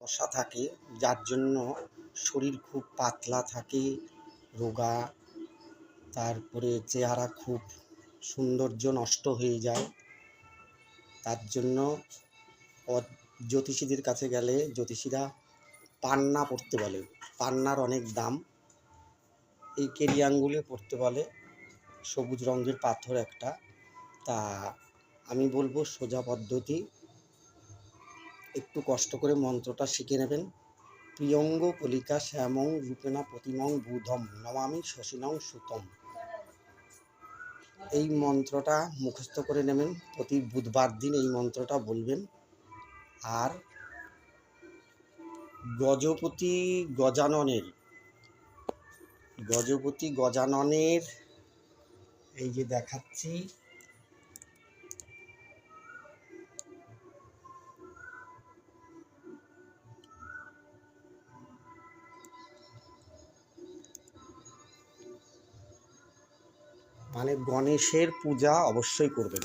বসা থাকে, যার জন্য শরীর খুব পাতলা থাকে, রোগা, তারপরে চেহারা খুব সৌন্দর্য নষ্ট হয়ে যায়। তার জন্য জ্যোতিষীদের কাছে গেলে জ্যোতিষীরা পান্না পড়তে বলে। পান্নার অনেক দাম। এই কেরি আঙ্গুলে পড়তে বলে। সবুজ রঙের পাথর একটা। তা আমি বলব সোজা পদ্ধতি। একটু কষ্ট করে মন্ত্রটা শিখে নেবেন। প্রিয়ঙ্গ কলিকা শ্যামং রূপেণা প্রতিমং বুধম নমামি শশীনং সুতম। এই মন্ত্রটা মুখস্থ করে নেবেন। প্রতি বুধবার দিন এই মন্ত্রটা বলবেন। আর গজপতি গজাননের গজপতি গজাননের এই যে দেখাচ্ছি মানে গণেশের পূজা অবশ্যই করবেন।